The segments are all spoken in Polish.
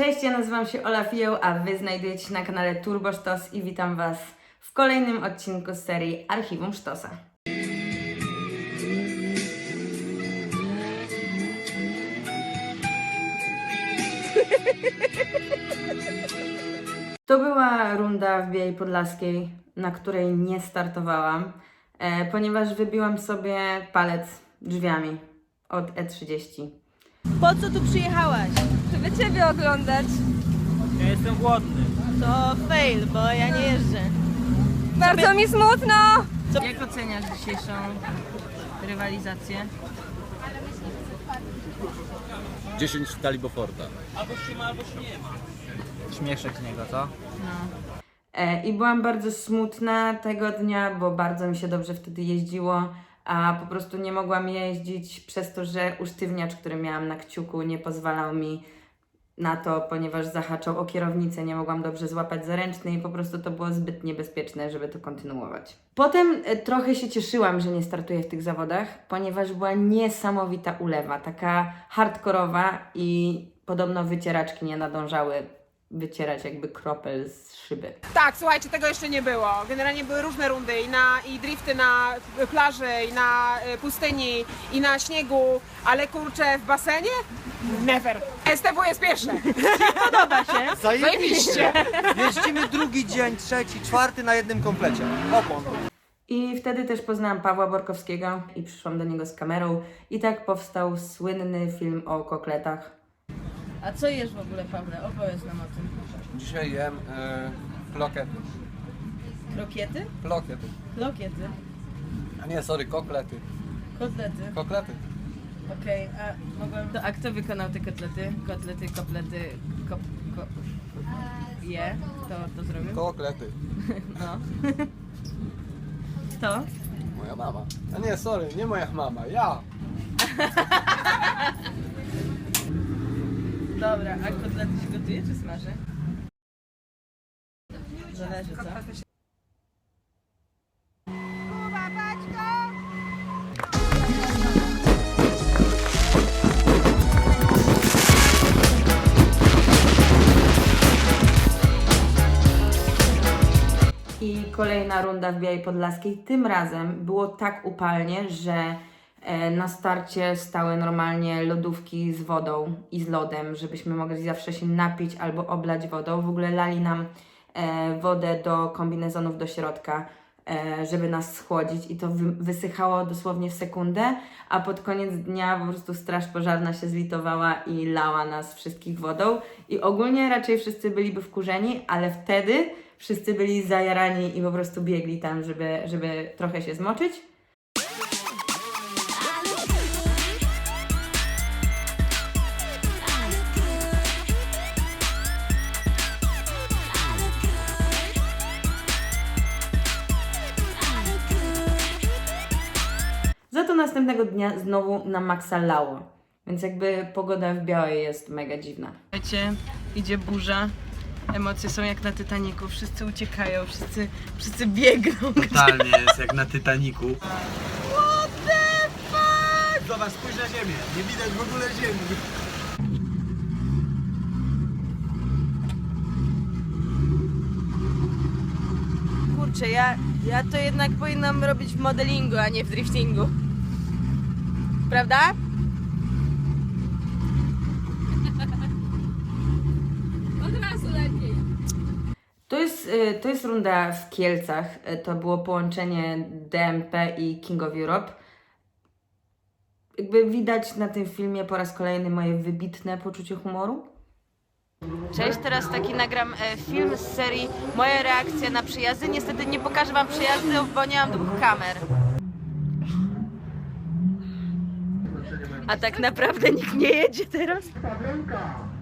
Cześć, ja nazywam się Ola Fioł, a Wy znajdujecie się na kanale Turbo Sztos i witam Was w kolejnym odcinku serii Archiwum Sztosa. To była runda w Białej Podlaskiej, na której nie startowałam, e, ponieważ wybiłam sobie palec drzwiami od E E30. Po co tu przyjechałaś? Żeby ciebie oglądać. Ja jestem głodny. To fail, bo ja nie jeżdżę. Bardzo mi smutno! Jak oceniasz dzisiejszą rywalizację? 10 w Taliboforta. Albo się ma, albo się nie ma. Śmieszek z niego, co? E, I byłam bardzo smutna tego dnia, bo bardzo mi się dobrze wtedy jeździło, a po prostu nie mogłam jeździć przez to, że usztywniacz, który miałam na kciuku, nie pozwalał mi na to, ponieważ zahaczał o kierownicę, nie mogłam dobrze złapać zaręczny i po prostu to było zbyt niebezpieczne, żeby to kontynuować. Potem e, trochę się cieszyłam, że nie startuję w tych zawodach, ponieważ była niesamowita ulewa, taka hardkorowa i podobno wycieraczki nie nadążały wycierać jakby kropel z szyby. Tak, słuchajcie, tego jeszcze nie było. Generalnie były różne rundy i, na, i drifty na plaży, i na y, pustyni, i na śniegu, ale kurczę, w basenie? Never. STW jest pierwsze. Podoba się. Zajebiście. Jeździmy drugi dzień, trzeci, czwarty na jednym komplecie. Opon. I wtedy też poznałam Pawła Borkowskiego i przyszłam do niego z kamerą i tak powstał słynny film o kokletach. A co jesz w ogóle, Pawle? Opowiedz nam o tym. Dzisiaj jem e, klokiety. Krokiety? Klokiety. Klokiety. A nie, sorry, koklety. Kotlety. Koklety. Okej, a mogłem... To, a kto wykonał te kotlety? Kotlety, kotlety, kop... Ko... Je? Kto to zrobił? Koklety. No. Kto? Moja mama. A nie, sorry, nie moja mama, ja. Dobra, a kotlety się gotuje czy smaży? Zależy, co? I kolejna runda w Białej Podlaskiej. Tym razem było tak upalnie, że na starcie stały normalnie lodówki z wodą i z lodem, żebyśmy mogli zawsze się napić albo oblać wodą. W ogóle lali nam e, wodę do kombinezonów do środka, e, żeby nas schłodzić i to wy, wysychało dosłownie w sekundę, a pod koniec dnia po prostu straż pożarna się zlitowała i lała nas wszystkich wodą i ogólnie raczej wszyscy byliby wkurzeni, ale wtedy wszyscy byli zajarani i po prostu biegli tam, żeby, żeby trochę się zmoczyć. Następnego dnia znowu na maksa lało. Więc jakby pogoda w Białej jest mega dziwna. Wiecie, idzie burza. Emocje są jak na Titaniku, wszyscy uciekają, wszyscy, wszyscy biegną. Totalnie jest jak na Titaniku. Zobacz, spójrz na ziemię. Nie widać w ogóle ziemi. Kurczę, ja, ja to jednak powinnam robić w modelingu, a nie w driftingu. Prawda? To jest, y, to jest runda w Kielcach. Y, To było połączenie DMP i King of Europe. Jakby widać na tym filmie po raz kolejny moje wybitne poczucie humoru. Cześć, teraz taki nagram e, film z serii Moja reakcja na przyjazdy. Niestety nie pokażę Wam przyjazdów, bo nie mam dwóch kamer. A tak naprawdę nikt nie jedzie teraz?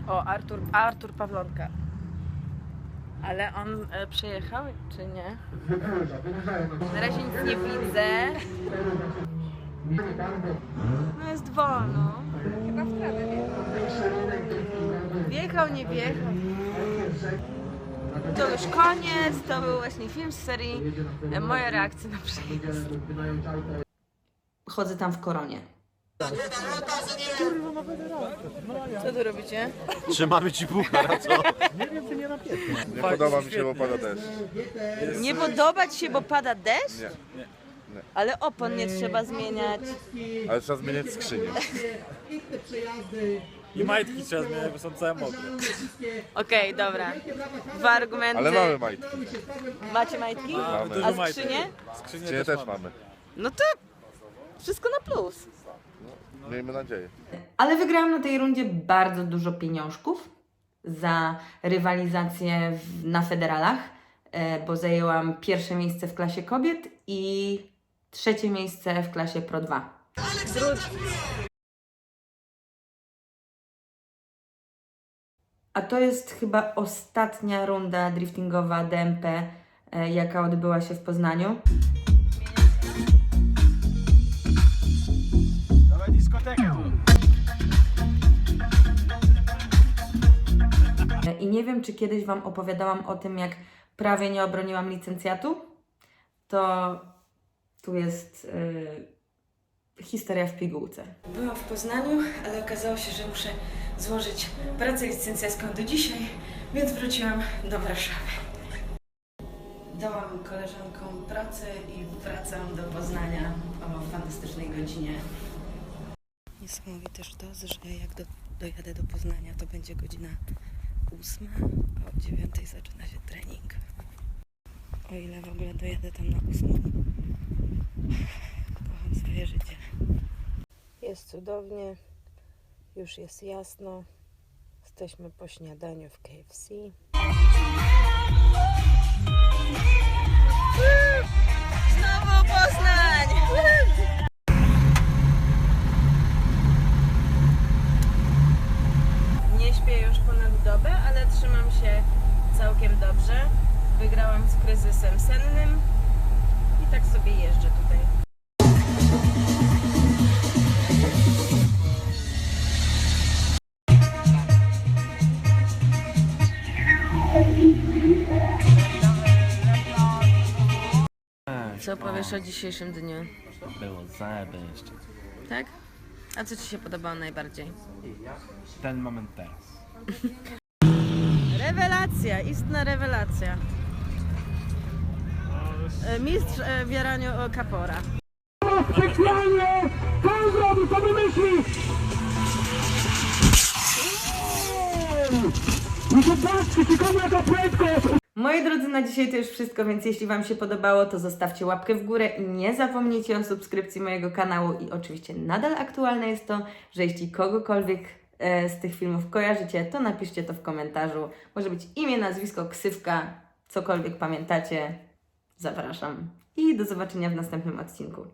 O, Artur, Artur Pawlonka. Ale on e, przejechał, czy nie? Na razie nic nie widzę. No jest wolno. Chyba w prawie Wjechał, nie wjechał. To już koniec, to był właśnie film z serii e, Moja reakcja na przyjazd. Chodzę tam w koronie. Co tu robicie? Trzymamy ci puchar, a co? Nie podoba mi się, bo pada deszcz. Nie podobać się, bo pada deszcz? Nie. Ale opon nie trzeba zmieniać. Ale trzeba zmieniać skrzynię. I majtki trzeba zmieniać, bo są całe mokre. Okej, dobra. Dwa argumenty. Ale mamy majtki. Macie majtki? Mamy. A skrzynie? Skrzynię Skrzynię też mamy. No to wszystko na plus. Miejmy nadzieję. Ale wygrałam na tej rundzie bardzo dużo pieniążków za rywalizację w, na federalach, e, bo zajęłam pierwsze miejsce w klasie kobiet i trzecie miejsce w klasie Pro 2. A to jest chyba ostatnia runda driftingowa DMP, e, jaka odbyła się w Poznaniu. I nie wiem, czy kiedyś Wam opowiadałam o tym, jak prawie nie obroniłam licencjatu. To tu jest y, historia w pigułce. Byłam w Poznaniu, ale okazało się, że muszę złożyć pracę licencjacką do dzisiaj, więc wróciłam do Warszawy. Dałam koleżankom pracę i wracam do Poznania o fantastycznej godzinie. Niesamowity sztos, że jak do, dojadę do Poznania, to będzie godzina ósma, a o dziewiątej zaczyna się trening. O ile w ogóle dojadę tam na ósmą. Kocham swoje życie. Jest cudownie, już jest jasno. Jesteśmy po śniadaniu w KFC. Znowu Poznań! Co powiesz o dzisiejszym dniu? Było zajebiście. Tak? A co Ci się podobało najbardziej? Ten moment teraz. Rewelacja, istna rewelacja. E, Mistrz e, w jaraniu o kapora. Moi drodzy, na dzisiaj to już wszystko, więc jeśli Wam się podobało, to zostawcie łapkę w górę i nie zapomnijcie o subskrypcji mojego kanału. I oczywiście nadal aktualne jest to, że jeśli kogokolwiek e, z tych filmów kojarzycie, to napiszcie to w komentarzu. Może być imię, nazwisko, ksywka, cokolwiek pamiętacie. Zapraszam. I do zobaczenia w następnym odcinku.